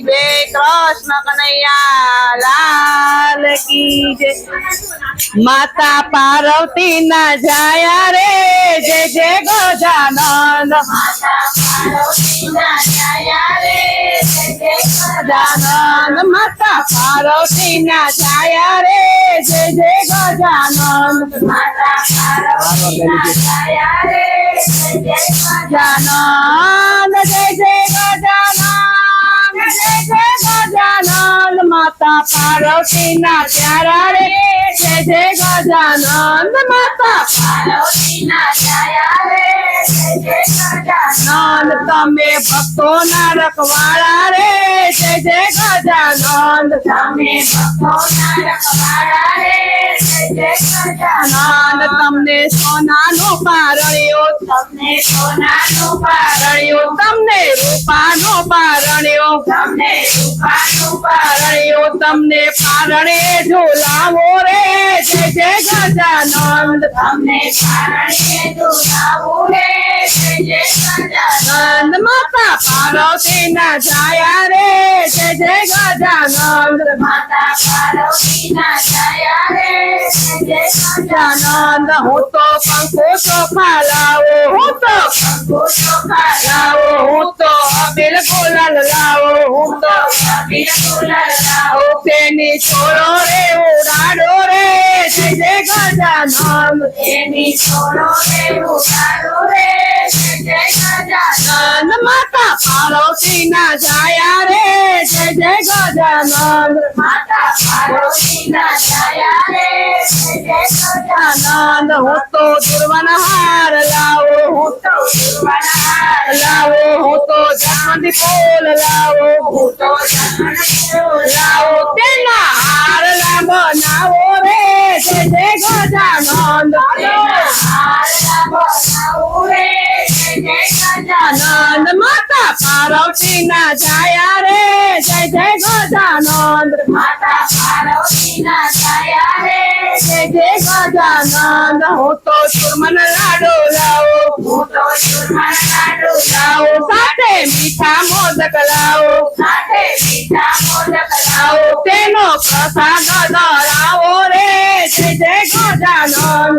જય કૃષ્ણ કનૈયા લાલ કી જય માતા પાર્વતી ના જાયા રે જય જય ગજાનંદ ગજાનંદ માતા પાર્વતી ના જાયા રે જય જય ગજાનંદ રે જય જય ગજાનંદ જય જય ગજાનંદ માતા પાર્વતી ના પ્યારા રે જય જય ગજાનંદ માતા નંદ તમે ભક્તો ના રખવાળા રે જય જય ગજાનંદ નંદ તમને સોનાનો પારણ્યો તમને સોનાનું પારણ્યો તમને રૂપાનો પારણ્યો તમને રૂપાનું પારણ્યો તમને પારણે ઝુલાવો રે જય જય ગજાનંદ. તમને પારણે દુલાવું રે જય જય ગજાનન માતા પાર્વતી ના જાયા રે જય જય ગજાનંદ. માતા પાર્વતી ના છાયા રે જય જય ગજાનંદ. હું તો પંખો ચોખા લાવો હું તો ગોતો કાલા લાવો હું તો અબીલ ગુલાલ લાવો હું તો બિલકુલ લાવો તેની છોડો રે ઉડાડો રે જય જય ગજાનંદ એની છોડો રે જય ગજાનન નંદ માતા પાર્વતી ના જાયા રે જય જય ગજાનંદ માતા પાર્વતીના છાયા રે જય જય ગજાનન આનંદ હું તો દુર્વન હાર લાવો હું તો ગુરુવનહાર લાવો હું તો જામંદી ફૂલ લાવો હું તો જન્મ લાવો તેના હાર લા બનાવો રે જય જય ગજાનંદ માતા પાર્વતી ના જાયા રે, જય જય ગજાનંદ જય જય ગજાનંદ હું તો ચુરમન લાડો લાવો લાવો સાથે મીઠા મોદક લાવો લાવો તેનો પ્રસાદ ધરાવો રે. જય જય ગજાનંદ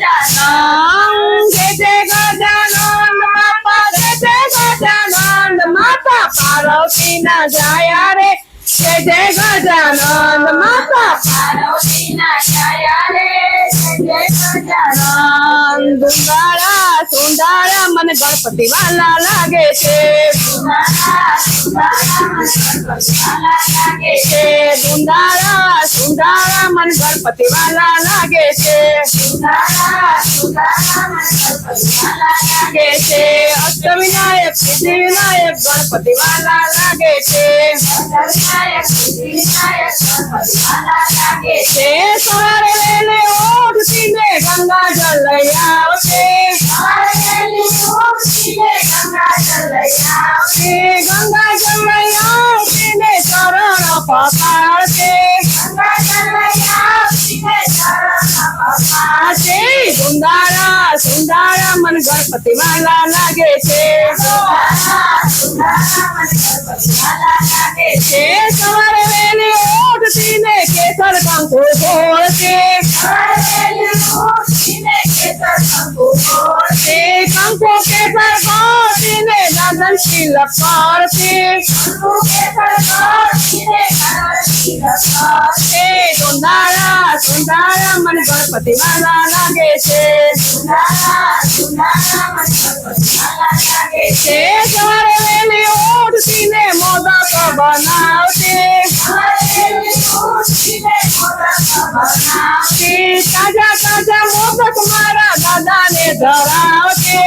જય જય જય ગજાનંદ બાપા જય જય ગજાનંદ માતા પાર્વતી ના જાયા રે જય જય ગજાનંદ માતા પાર્વતીના છાયા રે. જય જય દુંગાળા મને ગણપતિ વાલા લાગે છે. સુંદરા સુંદરા મને ગણપતિ વાલા લાગે છે સુંદરા સુંદરા લાગે છે અષ્ટવિનાયક સિદ્ધિ વિનાયક ગણપતિ વાલા લાગે છે સવારે વેલે ઓઢતી ને ગંગા જલ લઈ આવશે આવશે. ગંગા જલ લઈ આવતી ને ચરણ. છે સુંદાળા સુંદાળા મન ગણપતિ વાલા લાગે છે સુંદરા સુંદરા સવારે વેલી ઓઢતી ને કેસર કંકુ મૂર્તિને કેસર કંકુ ઘોળશે. છે કંકુ કેસર ઘોળતી ને લગન શિલક કરશે કંકુ કેસર ઘોળીને ગણપતિ રખાશે. છે સુંદાળા સુંદાળા મન ગણપતિ વાલા લાગે છે સુંદરા સુંદરા મને ગણપતિવાલા લાગે છે. છે બનાવતી મૂર્તિને મોદક બનાવશે. તાજા તાજા મોદક મારા દાદાને ધરાવતે.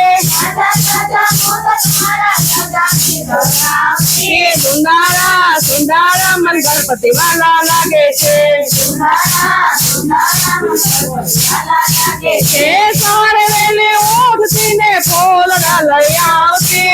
સુંદારા સુંદારા મન ગણપતિ વાલા લાગે છે. સવારે વેલે ઉઠતી ને ફૂલ લઈ મોતીને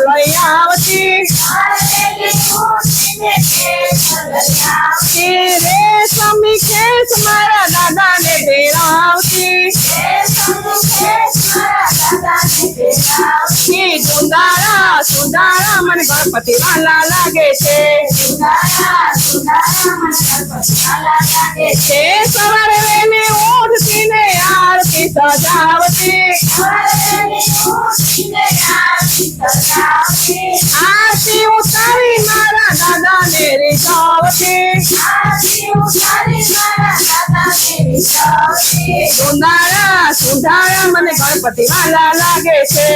લઈ આવતી? એ રેશમી કેસ મારા દાદાને સુંદારા સુંદારા મન ગણપતિ વાલા લાગે છે સુંદરા સુંદરા મનોહર લાગે છે એ સવારે વહેલી ઉઠતી ને આરતી સજાવતી મારે મોતીને આરતી સજાવતી આરતી ઉતારી મારા દાદાને રીઝાવતી આરતી ઉતારી મારા દાદાને વિચારતી સુંદારા સુંદારા મને ગણપતિ વાલા લાગે છે.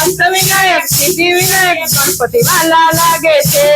અષ્ટ વિનાયક સિદ્ધિ વિનાયક ગણપતિ વાલા લાગે છે.